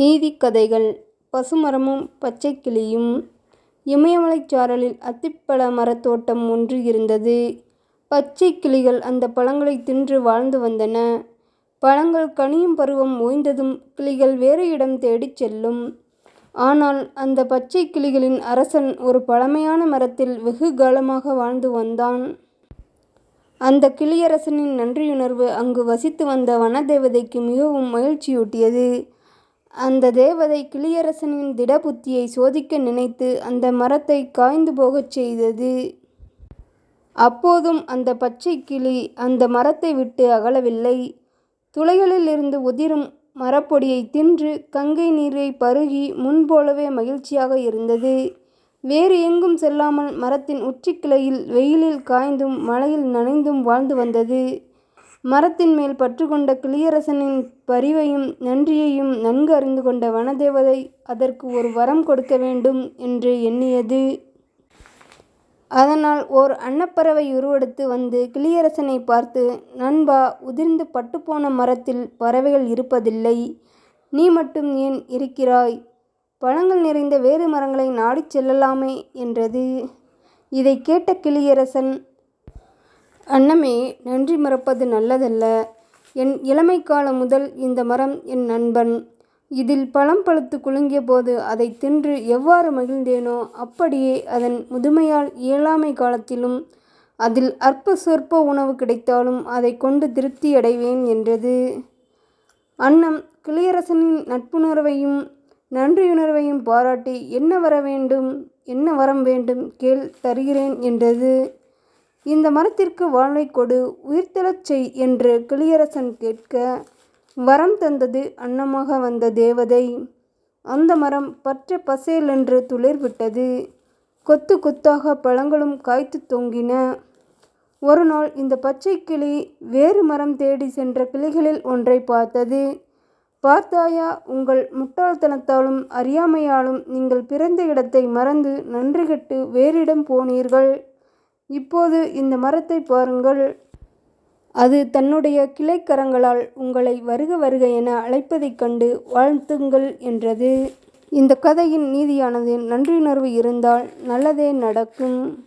நீதிக்கதைகள் பசுமரமும் பச்சை கிளியும் இமயமலைச் சாரலில் அத்திப்பழ மரத்தோட்டம் ஒன்று இருந்தது. பச்சை கிளிகள் அந்த பழங்களை தின்று வாழ்ந்து வந்தன. பழங்கள் கனியும் பருவம் ஓய்ந்ததும் கிளிகள் வேறு இடம் தேடிச் செல்லும். ஆனால் அந்த பச்சை கிளிகளின் அரசன் ஒரு பழமையான மரத்தில் வெகு காலமாக வாழ்ந்து வந்தான். அந்த கிளியரசனின் நன்றியுணர்வு அங்கு வசித்து வந்த வனதேவதைக்கு மிகவும் மகிழ்ச்சியூட்டியது. அந்த தேவதை கிளியரசனின் திடபுத்தியை சோதிக்க நினைத்து அந்த மரத்தை காய்ந்து போகச் செய்தது. அப்போதும் அந்த பச்சை கிளி அந்த மரத்தை விட்டு அகலவில்லை. துளைகளிலிருந்து உதிரும் மரப்பொடியை தின்று கங்கை நீரைப் பருகி முன்போலவே மகிழ்ச்சியாக இருந்தது. வேறு எங்கும் செல்லாமல் மரத்தின் உச்சிக் கிளையில் வெயிலில் காய்ந்தும் மழையில் நனைந்தும் வாழ்ந்து வந்தது. மரத்தின் மேல் பற்றுக்கொண்ட கிளியரசனின் பரிவையும் நன்றியையும் நன்கு அறிந்து கொண்ட வனதேவதை அதற்கு ஒரு வரம் கொடுக்க வேண்டும் என்று எண்ணியது. அதனால் ஓர் அன்னப்பறவை உருவெடுத்து வந்து கிளியரசனை பார்த்து நண்பா உதிர்ந்து பட்டுப்போன மரத்தில் பறவைகள் இருப்பதில்லை. நீ மட்டும் ஏன் இருக்கிறாய்? பழங்கள் நிறைந்த வேறு மரங்களை நாடிச் செல்லலாமே என்றது. இதைக் கேட்ட கிளியரசன் அன்னமே நன்றி மறப்பது நல்லதல்ல. என் இளமை காலம் முதல் இந்த மரம் என் நண்பன். இதில் பழம் பழுத்துக் குலுங்கியபோது அதை தின்று எவ்வாறு மகிழ்ந்தேனோ அப்படியே அதன் முதுமையால் இயலாமை காலத்திலும் அதில் அற்ப சொற்ப உணவு கிடைத்தாலும் அதை கொண்டு திருப்தியடைவேன் என்றது. அன்னம் கிளியரசனின் நட்புணர்வையும் நன்றியுணர்வையும் பாராட்டி என்ன வர வேண்டும் என்ன வரம் வேண்டும் கேள் தருகிறேன் என்றது. இந்த மரத்திற்கு வாழ்வை கொடு உயிர்த்தெழச் செய் என்று கிளியரசன் கேட்க வரம் தந்தது அன்னமாக வந்த தேவதை. அந்த மரம் பற்ற பசேலென்று துளிர் விட்டது. கொத்து கொத்தாக பழங்களும் காய்த்துத் தொங்கின. ஒரு நாள் இந்த பச்சைக் கிளி வேறு மரம் தேடிச் சென்ற கிளிகளில் ஒன்றைப் பார்த்தது. பார்த்தாயா உங்கள் முட்டாள்தனத்தாலும் அறியாமையாலும் நீங்கள் பிறந்த இடத்தை மறந்து நன்றி கெட்டு வேறிடம் போனீர்கள். இப்போது இந்த மரத்தைப் பாருங்கள். அது தன்னுடைய கிளைக்கரங்களால் உங்களை வருக வருக என அழைப்பதைக் கண்டு வாழ்த்துங்கள் என்றது. இந்த கதையின் நீதியானது நன்றியுணர்வு இருந்தால் நல்லதே நடக்கும்.